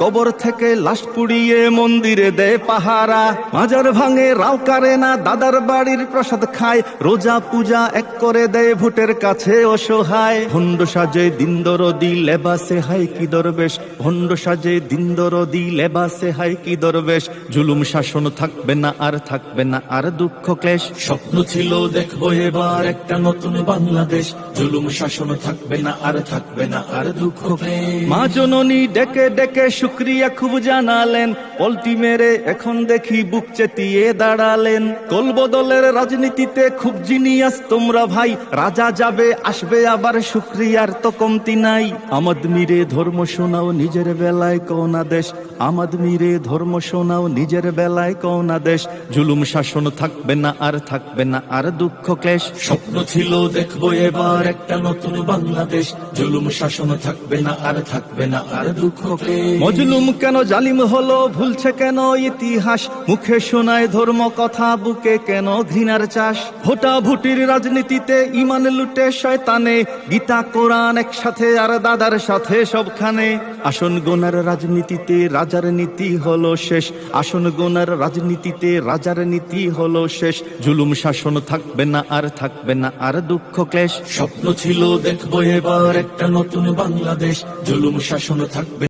কবর থেকে লাশ পুড়িয়ে মন্দিরে দেয় পাহারা। মাজার ভাঙে রাও কারে না, দাদার বাড়ির প্রসাদ খায়। রোজা পূজা এক করে দেয় ভোটের কাছে অসহায়। ভণ্ড সাজে দিনদরদি লেবাসে হাই কি দরবেশ। ভণ্ড সাজে দিনদরদি লেবাসে হাই কি দরবেশ। জুলুম শাসন থাকবে না, আর থাকবে না আর দুঃখ ক্লেশ। স্বপ্ন ছিল দেখব এবার একটা নতুন বাংলাদেশ। জুলুম শাসন থাকবে না, আর থাকবে না আর দুঃখ ক্লেশ। মা জননী ডেকে ডেকে শুক্রিয়া খুব জানালেন। পল্টি মেরে এখন দেখি বুক চেতিয়ে দাঁড়ালেন। কলবদলের রাজনীতিতে খুব জিনিয়াস তোমরা ভাই। রাজা যাবে, আসবে আবার শুক্রিয়ার তো কমতি নাই। আমাদ মিরে ধর্ম শোনাও নিজের বেলায় কৌনা দেশ। আমাদ মিরে ধর্ম শোনাও নিজের বেলায় কৌনা দেশ। জুলুম শাসন থাকবে না, আর থাকবে না আর দুঃখ ক্লেশ। স্বপ্ন ছিল, দেখব এবার একটা নতুন বাংলাদেশ। জুলুম শাসন থাকবে না, আর থাকবে না আর দুঃখ ক্লেশ। মজলুম কেন জালিম হলো? ভুলছে কেন ইতিহাস? মুখে শোনায় ধর্ম কথা, বুকে কেন ঘৃণার চাষ? ভোটা ভুটির রাজনীতিতে ইমান লুটে শয়তানে, গীতা, কোরআন একসাথে আর দাদার সাথে সবখানে। আসন গোনার রাজনীতিতে রাজার নীতি হলো শেষ। আসন গোনার রাজনীতিতে রাজার নীতি হলো শেষ। জুলুম শাসন থাকবে না আর থাকবে না আর দুঃখ ক্লেশ। স্বপ্ন ছিল, দেখব এবার একটা নতুন বাংলাদেশ। জুলুম শাসন থাকবে